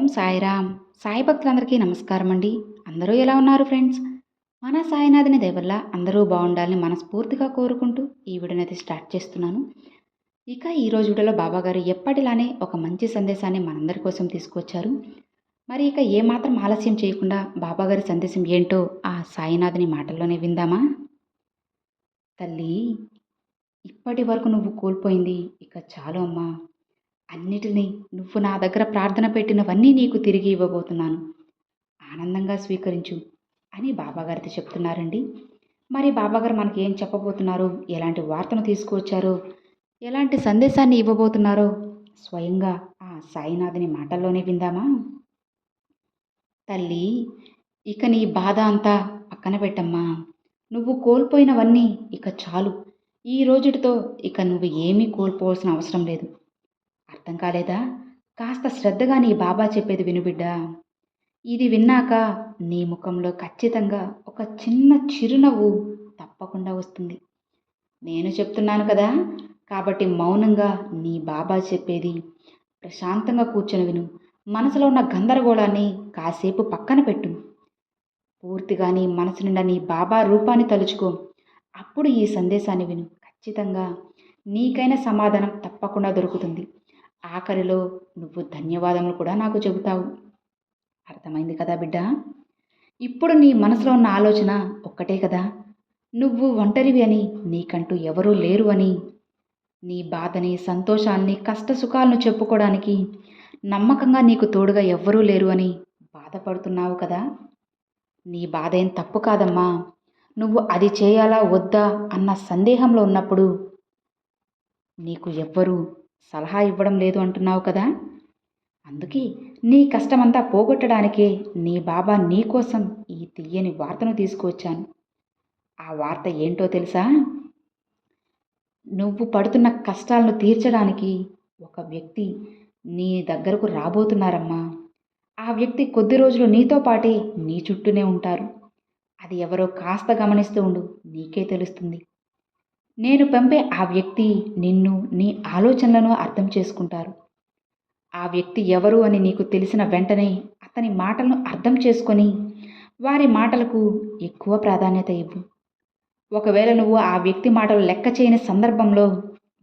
ఓం సాయిరామ్. సాయి భక్తులందరికీ నమస్కారం అండి అందరూ ఎలా ఉన్నారు ఫ్రెండ్స్? మన సాయినాథుని దేవల్ల అందరూ బాగుండాలని మనస్ఫూర్తిగా కోరుకుంటూ ఈ వీడియోని అయితే స్టార్ట్ చేస్తున్నాను. ఇక ఈరోజు వీడియోలో బాబాగారు ఎప్పటిలానే ఒక మంచి సందేశాన్ని మనందరి కోసం తీసుకొచ్చారు. మరి ఇక ఏమాత్రం ఆలస్యం చేయకుండా బాబాగారి సందేశం ఏంటో ఆ సాయినాథుని మాటల్లోనే విందామా? తల్లి ఇప్పటి వరకు నువ్వు కోల్పోయింది ఇక చాలు అమ్మా. అన్నిటినీ నువ్వు నా దగ్గర ప్రార్థన పెట్టినవన్నీ నీకు తిరిగి ఇవ్వబోతున్నాను. ఆనందంగా స్వీకరించు అని బాబాగారితో చెప్తున్నారండి. మరి బాబాగారు మనకి ఏం చెప్పబోతున్నారు? ఎలాంటి వార్తను తీసుకువచ్చారో? ఎలాంటి సందేశాన్ని ఇవ్వబోతున్నారో? స్వయంగా ఆ సాయినాథుని మాటల్లోనే విందామా? తల్లి ఇక నీ బాధ అంతా పక్కన పెట్టమ్మా. నువ్వు కోల్పోయినవన్నీ ఇక చాలు. ఈ రోజుటితో ఇక నువ్వు ఏమీ కోల్పోవాల్సిన అవసరం లేదు. అర్థం కాలేదా? కాస్త శ్రద్ధగా నీ బాబా చెప్పేది వినుబిడ్డా ఇది విన్నాక నీ ముఖంలో ఖచ్చితంగా ఒక చిన్న చిరునవ్వు తప్పకుండా వస్తుంది. నేను చెప్తున్నాను కదా కాబట్టి మౌనంగా నీ బాబా చెప్పేది ప్రశాంతంగా కూర్చొని విను. మనసులో ఉన్న గందరగోళాన్ని కాసేపు పక్కన పెట్టు. పూర్తిగా నీ మనసు నిండా నీ బాబా రూపాన్ని తలుచుకో. అప్పుడు ఈ సందేశాన్ని విను. ఖచ్చితంగా నీకైన సమాధానం తప్పకుండా దొరుకుతుంది. ఆఖరిలో నువ్వు ధన్యవాదములు కూడా నాకు చెబుతావు. అర్థమైంది కదా బిడ్డ? ఇప్పుడు నీ మనసులో ఉన్న ఆలోచన ఒక్కటే కదా? నువ్వు ఒంటరివి అని నీకంటూ ఎవరూ లేరు అని. నీ బాధని సంతోషాన్ని కష్ట సుఖాలను చెప్పుకోవడానికి నమ్మకంగా నీకు తోడుగా ఎవ్వరూ లేరు అని బాధపడుతున్నావు కదా? నీ బాధ ఏం తప్పు కాదమ్మా. నువ్వు అది చేయాలా వద్దా అన్న సందేహంలో ఉన్నప్పుడు నీకు ఎవ్వరూ సలహా ఇవ్వడం లేదు అంటున్నావు కదా? అందుకే నీ కష్టమంతా పోగొట్టడానికే నీ బాబా నీ కోసం ఈ తీయని వార్తను తీసుకువచ్చాను. ఆ వార్త ఏంటో తెలుసా? నువ్వు పడుతున్న కష్టాలను తీర్చడానికి ఒక వ్యక్తి నీ దగ్గరకు రాబోతున్నారమ్మా. ఆ వ్యక్తి కొద్ది రోజులు నీతో పాటే నీ చుట్టూనే ఉంటారు. అది ఎవరో కాస్త గమనిస్తూ ఉండు నీకే తెలుస్తుంది. నేను పంపే ఆ వ్యక్తి నిన్ను నీ ఆలోచనలను అర్థం చేసుకుంటారు. ఆ వ్యక్తి ఎవరు అని నీకు తెలిసిన వెంటనే అతని మాటలను అర్థం చేసుకొని వారి మాటలకు ఎక్కువ ప్రాధాన్యత ఇవ్వు. ఒకవేళ నువ్వు ఆ వ్యక్తి మాటలు లెక్క చేయని సందర్భంలో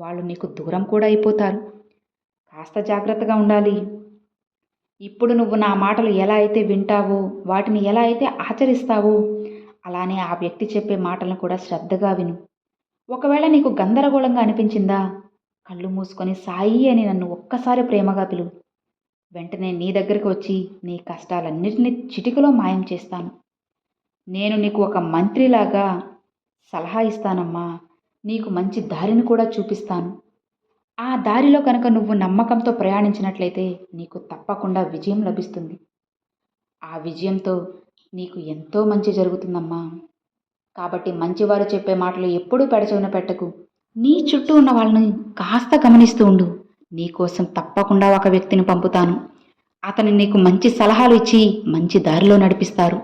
వాళ్ళు నీకు దూరం కూడా అయిపోతారు. కాస్త జాగ్రత్తగా ఉండాలి. ఇప్పుడు నువ్వు నా మాటలు ఎలా అయితే వింటావో వాటిని ఎలా అయితే ఆచరిస్తావో అలానే ఆ వ్యక్తి చెప్పే మాటలను కూడా శ్రద్ధగా విను. ఒకవేళ నీకు గందరగోళంగా అనిపించిందా? కళ్ళు మూసుకొని సాయి అని నన్ను ఒక్కసారి ప్రేమగా పిలువు. వెంటనే నీ దగ్గరికి వచ్చి నీ కష్టాలన్నిటినీ చిటికలో మాయం చేస్తాను. నేను నీకు ఒక మంత్రిలాగా సలహా ఇస్తానమ్మా. నీకు మంచి దారిని కూడా చూపిస్తాను. ఆ దారిలో కనుక నువ్వు నమ్మకంతో ప్రయాణించినట్లయితే నీకు తప్పకుండా విజయం లభిస్తుంది. ఆ విజయంతో నీకు ఎంతో మంచి జరుగుతుందమ్మా. కాబట్టి మంచివారు చెప్పే మాటలు ఎప్పుడూ పెడచెవిన పెట్టకు. నీ చుట్టూ ఉన్న వాళ్ళని కాస్త గమనిస్తూ ఉండు. నీకోసం తప్పకుండా ఒక వ్యక్తిని పంపుతాను. అతను నీకు మంచి సలహాలు ఇచ్చి మంచి దారిలో నడిపిస్తారు.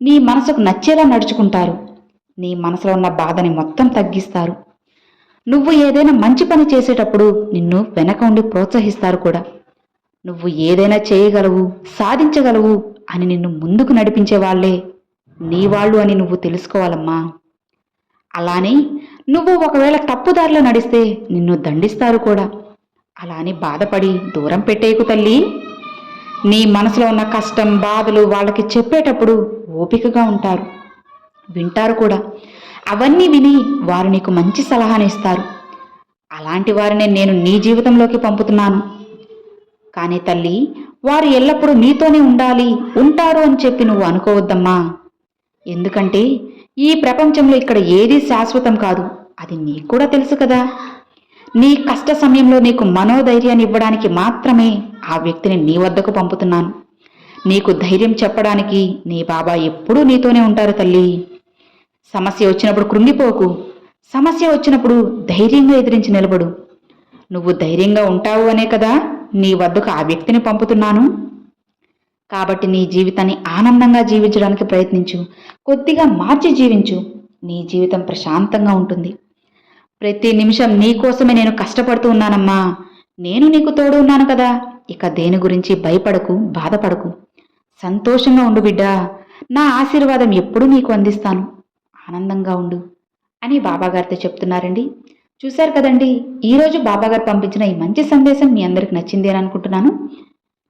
నీ మనసుకు నచ్చేలా నడుచుకుంటారు. నీ మనసులో ఉన్న బాధని మొత్తం తగ్గిస్తారు. నువ్వు ఏదైనా మంచి పని చేసేటప్పుడు నిన్ను వెనక ఉండి ప్రోత్సహిస్తారు కూడా. నువ్వు ఏదైనా చేయగలవు సాధించగలవు అని నిన్ను ముందుకు నడిపించే వాళ్ళే నీ వాళ్ళు అని నువ్వు తెలుసుకోవాలమ్మా. అలానే నువ్వు ఒకవేళ తప్పుదారిలో నడిస్తే నిన్ను దండిస్తారు కూడా. అలా అని బాధపడి దూరం పెట్టేయకు తల్లి. నీ మనసులో ఉన్న కష్టం బాధలు వాళ్ళకి చెప్పేటప్పుడు ఓపికగా ఉంటారు. వింటారు కూడా. అవన్నీ విని వారు నీకు మంచి సలహాను ఇస్తారు అలాంటి వారిని నేను నీ జీవితంలోకి పంపుతున్నాను. కానీ తల్లి వారు ఎల్లప్పుడూ నీతోనే ఉండాలి ఉంటారు అని చెప్పి నువ్వు అనుకోవద్దమ్మా. ఎందుకంటే ఈ ప్రపంచంలో ఇక్కడ ఏదీ శాశ్వతం కాదు. అది నీకు కూడా తెలుసు కదా. నీ కష్ట సమయంలో నీకు మనోధైర్యాన్ని ఇవ్వడానికి మాత్రమే ఆ వ్యక్తిని నీ వద్దకు పంపుతున్నాను. నీకు ధైర్యం చెప్పడానికి నీ బాబా ఎప్పుడూ నీతోనే ఉంటారు తల్లి. సమస్య వచ్చినప్పుడు కృంగిపోకు. సమస్య వచ్చినప్పుడు ధైర్యంగా ఎదిరించి నిలబడు. నువ్వు ధైర్యంగా ఉంటావు అనే కదా నీ వద్దకు ఆ వ్యక్తిని పంపుతున్నాను. కాబట్టి నీ జీవితాన్ని ఆనందంగా జీవించడానికి ప్రయత్నించు. కొద్దిగా మార్చి జీవించు. నీ జీవితం ప్రశాంతంగా ఉంటుంది. ప్రతి నిమిషం నీ కోసమే నేను కష్టపడుతూ ఉన్నానమ్మా. నేను నీకు తోడు ఉన్నాను కదా. ఇక దేని గురించి భయపడకు బాధపడకు. సంతోషంగా ఉండు బిడ్డా. నా ఆశీర్వాదం ఎప్పుడూ నీకు అందిస్తాను. ఆనందంగా ఉండు అని బాబాగారితో చెప్తున్నారండి. చూశారు కదండి ఈరోజు బాబాగారు పంపించిన ఈ మంచి సందేశం మీ అందరికి నచ్చింది అని అనుకుంటున్నాను.